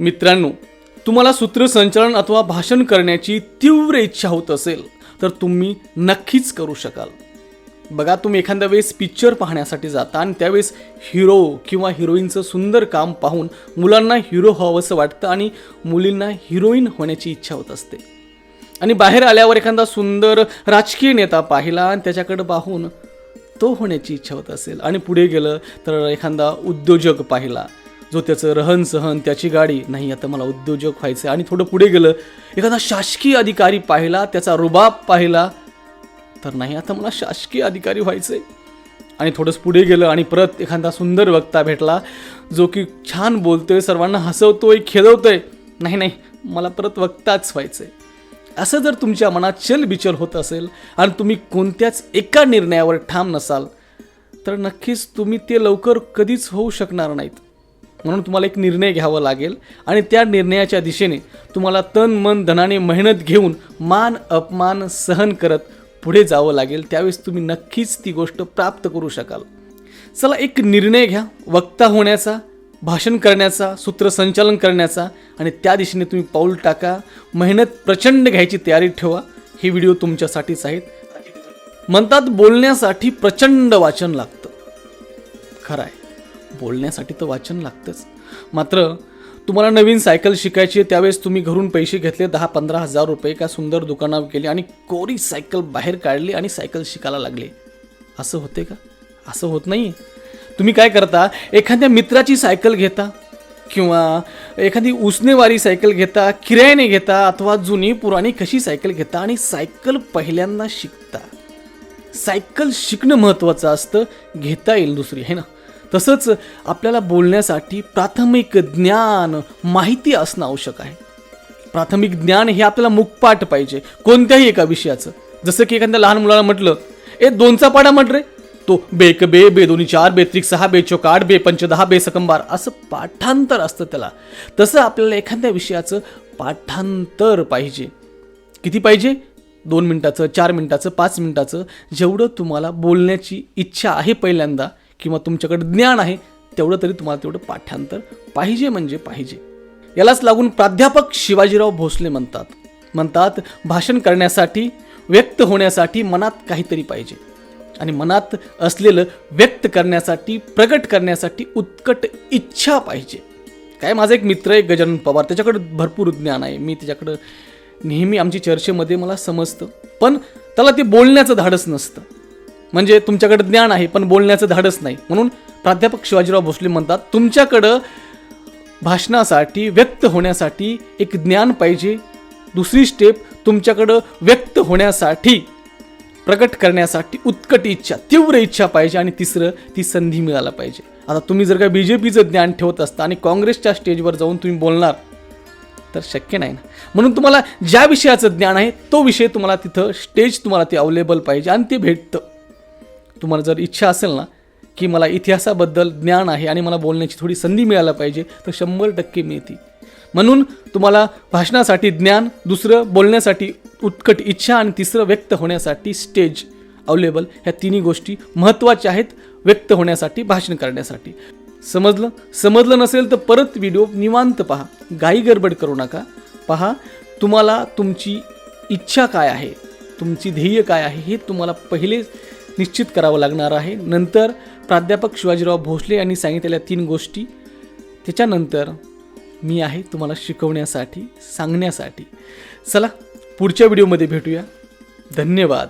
मित्रांनो तुम्हाला सूत्रसंचालन अथवा भाषण करण्याची तीव्र इच्छा होत असेल तर तुम्ही नक्कीच करू शकाल. बघा तुम्ही एखाद्या वेळेस पिक्चर पाहण्यासाठी जाता आणि त्यावेळेस हिरो किंवा हिरोईनचं सुंदर काम पाहून मुलांना हिरो व्हावंसं वाटतं आणि मुलींना हिरोईन होण्याची इच्छा होत असते. आणि बाहेर आल्यावर एखादा सुंदर राजकीय नेता पाहिला आणि त्याच्याकडे पाहून तो होण्याची इच्छा होत असेल. आणि पुढे गेलं तर एखादा उद्योजक पाहिला. जो त्याचं रहन सहन त्याची गाडी नाही आता मला उद्योजक व्हायचं आहे. आणि थोडं पुढे गेलं एखादा शासकीय अधिकारी पाहिला त्याचा रुबाब पाहिला तर नाही आता मला शासकीय अधिकारी व्हायचं आहे आणि थोडंच पुढे गेलं आणि परत एखादा सुंदर वक्ता भेटला जो की छान बोलतोय सर्वांना हसवतोय खेळवतोय. नाही नाही मला परत वक्ताच व्हायचं आहे असं जर तुमच्या मनात चलबिचल होत असेल आणि तुम्ही कोणत्याच एका निर्णयावर ठाम नसाल तर नक्कीच तुम्ही ते लवकर कधीच होऊ शकणार नाहीत. म्हणून तुम्हाला एक निर्णय घ्यावा लागेल. आणि त्या निर्णयाच्या दिशेने तुम्हाला तन मन धनाने मेहनत घेऊन मान अपमान सहन करत पुढे जावं लागेल. त्यावेळेस तुम्ही नक्कीच ती गोष्ट प्राप्त करू शकाल. चला एक निर्णय घ्या. वक्ता होण्याचा भाषण करण्याचा सूत्रसंचालन करण्याचा आणि त्या दिशेने तुम्ही पाऊल टाका. मेहनत प्रचंड घ्यायची तयारी ठेवा. हे व्हिडिओ तुमच्यासाठीच आहेत. म्हणतात बोलण्यासाठी प्रचंड वाचन लागतं. खरं आहे. बोलण्यासाठी तर वाचन लागतंच. मात्र तुम्हाला नवीन सायकल शिकायची आहे त्यावेळेस तुम्ही घरून पैसे घेतले दहा पंधरा हजार रुपये का सुंदर दुकानावर गेले आणि कोरी सायकल बाहेर काढली आणि सायकल शिकायला लागले. असं होते का? असं होत नाही तुम्ही काय करता? एखाद्या मित्राची सायकल घेता किंवा एखादी उसनेवारी सायकल घेता किरायाने घेता अथवा जुनी पुराणी कशी सायकल घेता आणि सायकल पहिल्यांदा शिकता? सायकल शिकणं महत्त्वाचं असतं घेता येईल दुसरी आहे ना? तसंच आपल्याला बोलण्यासाठी प्राथमिक ज्ञान माहिती असणं आवश्यक आहे. प्राथमिक ज्ञान हे आपल्याला मुखपाठ पाहिजे कोणत्याही एका विषयाचं. जसं की एखाद्या लहान मुलाला म्हटलं ए दोनचा पाडा म्हट रे. तो बेक बे बे दोन्ही चार बेत्रिक सहा बे चोक आठ बे पंच दहा बे सकंबार. असं पाठांतर असतं त्याला. तसं आपल्याला एखाद्या विषयाचं पाठांतर पाहिजे. किती पाहिजे? दोन मिनटाचं चार मिनटाचं पाच मिनटाचं जेवढं तुम्हाला बोलण्याची इच्छा आहे पहिल्यांदा किंवा तुमच्याकडे ज्ञान आहे तेवढं तरी तुम्हाला तेवढं पाठ्यांतर पाहिजे म्हणजे पाहिजे. यालाच लागून प्राध्यापक शिवाजीराव भोसले म्हणतात. म्हणतात भाषण करण्यासाठी व्यक्त होण्यासाठी मनात काहीतरी पाहिजे. आणि मनात असलेलं व्यक्त करण्यासाठी प्रगट करण्यासाठी उत्कट इच्छा पाहिजे. काय माझा एक मित्र आहे गजानन पवार त्याच्याकडे भरपूर ज्ञान आहे. मी त्याच्याकडं नेहमी आमची चर्चेमध्ये मला समजतं. पण त्याला ते बोलण्याचं धाडस नसतं. म्हणजे तुमच्याकडे ज्ञान आहे पण बोलण्याचं धाडस नाही. म्हणून प्राध्यापक शिवाजीराव भोसले म्हणतात तुमच्याकडं भाषणासाठी व्यक्त होण्यासाठी एक ज्ञान पाहिजे. दुसरी स्टेप तुमच्याकडं व्यक्त होण्यासाठी प्रकट करण्यासाठी उत्कट इच्छा तीव्र इच्छा पाहिजे आणि तिसरं ती संधी मिळायला पाहिजे. आता तुम्ही जर का बी जे पीचं ज्ञान ठेवत असता आणि काँग्रेसच्या स्टेजवर जाऊन तुम्ही बोलणार तर शक्य नाही ना. म्हणून तुम्हाला ज्या विषयाचं ज्ञान आहे तो विषय तुम्हाला तिथं स्टेज तुम्हाला ते अवेलेबल पाहिजे आणि ते भेटतं. तुम्हाला जर इच्छा असेल ना की मला इतिहासाबद्दल ज्ञान आहे आणि मला बोलण्याची थोडी संधी मिळायला पाहिजे तर शंभर टक्के मिळते. म्हणून तुम्हाला भाषणासाठी ज्ञान दुसरं बोलण्यासाठी उत्कट इच्छा आणि तिसरं व्यक्त होण्यासाठी स्टेज अवेलेबल ह्या तिन्ही गोष्टी महत्त्वाच्या आहेत व्यक्त होण्यासाठी भाषण करण्यासाठी. समजलं? समजलं नसेल तर परत व्हिडिओ निवांत पहा. घाई गडबड करू नका. पहा तुम्हाला तुमची इच्छा काय आहे? तुमची ध्येय काय आहे? हे तुम्हाला पहिले निश्चित करावं लागणार आहे. नंतर प्राध्यापक शिवाजीराव भोसले यांनी सांगितलेल्या तीन गोष्टी. त्याच्यानंतर मी आहे तुम्हाला शिकवण्यासाठी सांगण्यासाठी. चला पुढच्या व्हिडिओमध्ये भेटूया. धन्यवाद.